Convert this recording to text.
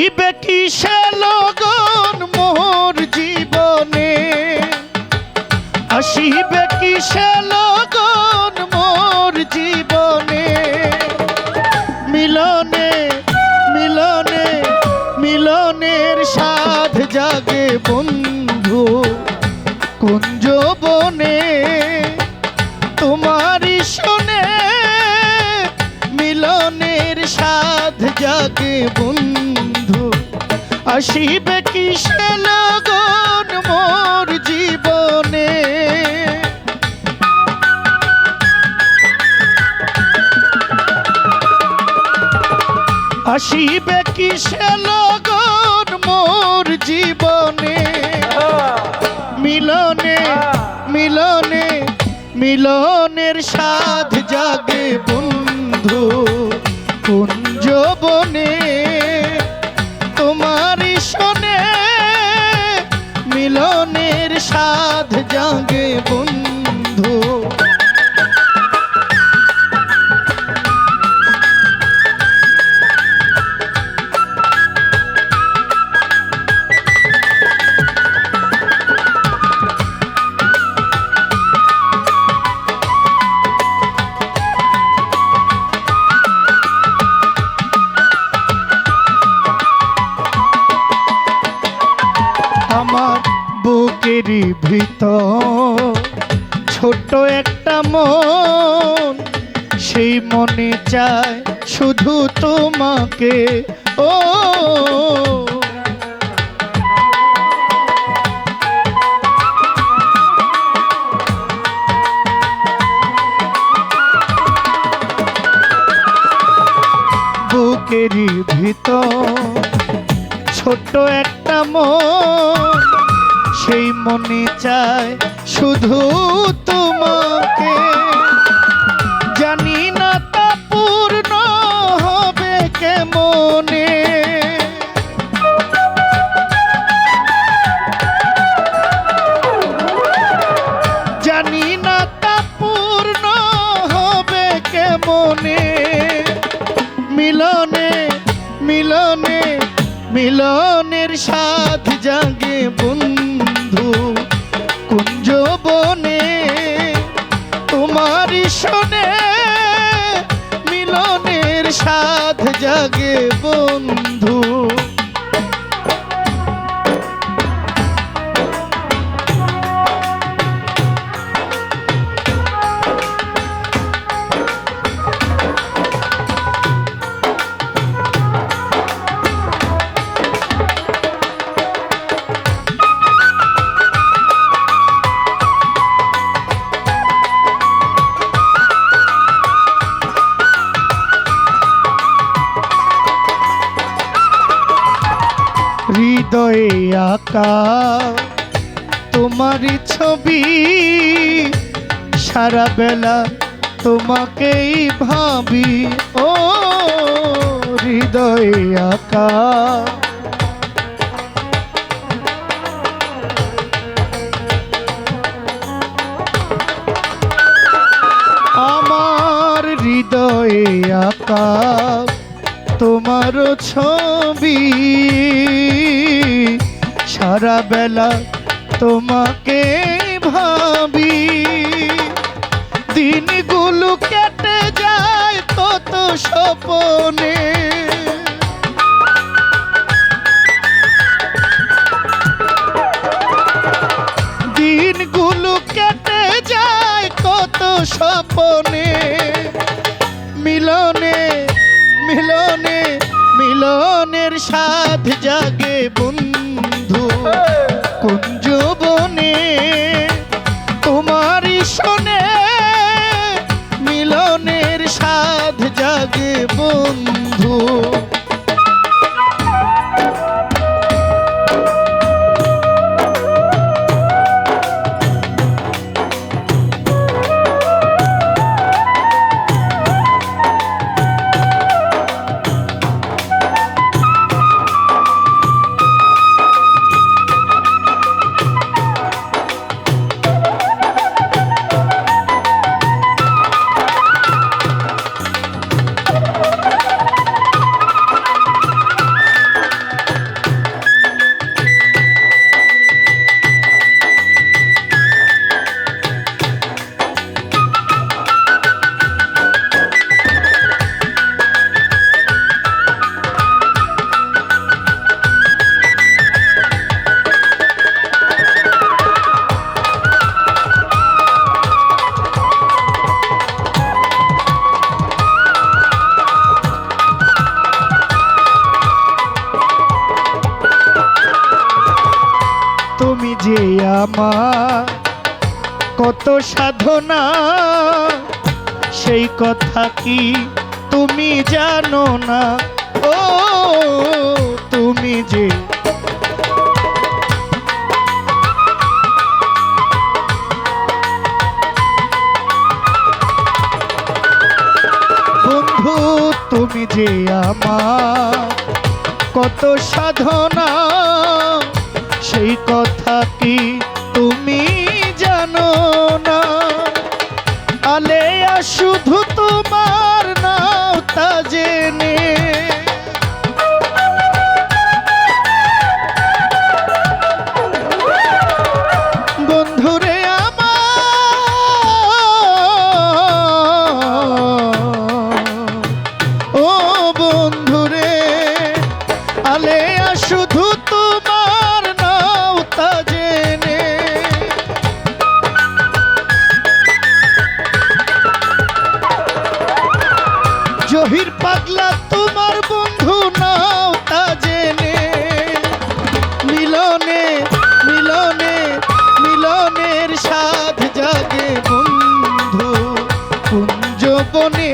ইবে কিসে লগন মোর জীবনে। আসিবে কিসে লগন মোর জীবনে। মিলনে মিলনে, মিলনের সাধ জাগে বন্ধু কুঞ্জ বনে। তোমারই শোনে মিলনের সাধ জাগে বন্ধু আসিবে কিসে লগন মোর জীবনে। আসিবে কিসে লগন মোর জীবনে। মিলনে মিলনে, মিলনের সাধ জাগে বন্ধু, কুঞ্জ বনে। সাধ জাগে বন্ধু। বুকেরই ভিতর। ছোট একটা মন, সেই মনে চায় শুধু তোমাকে। ও বুকেরই ভিতর ছোট্ট একটা মন সেই মনে চায় শুধু তোমাকে। জানি না তা পূর্ণ হবে কেমনে। জানি না তা পূর্ণ হবে কেমনে। মিলনে মিলনে, মিলনের সাথ জাগে বন্ধু। কুঞ্জ বনে তোমারই শোনে মিলনের সাথ জাগে বন্ধু। হৃদয়ে আঁকা। তোমারই ছবি সারা বেলা তোমাকেই ভাবি। ও হৃদয়ে আঁকা। আমার হৃদয়ে আঁকা। তোমার ছবি সারা বেলা তোমাকে ভাবি। দিনগুলো কেটে যায় তত স্বপনে। দিনগুলো কেটে যায় কত স্বপনে। সাথ জাগে বন্ধু। কুঞ্জ বনে তোমারই শোনে মিলনের সাধ জাগে বন্ধু। আমার কত সাধনা, সেই কথা কি তুমি জানো না? ও, তুমি যে বন্ধু, তুমি যে আমার কত সাধনা, সেই কথা কি জানো জহির পাগলা তোমার বন্ধু নাও তা জেনে। মিলনে মিলনে, মিলনের সাধ জাগে বন্ধু। কুঞ্জ বনে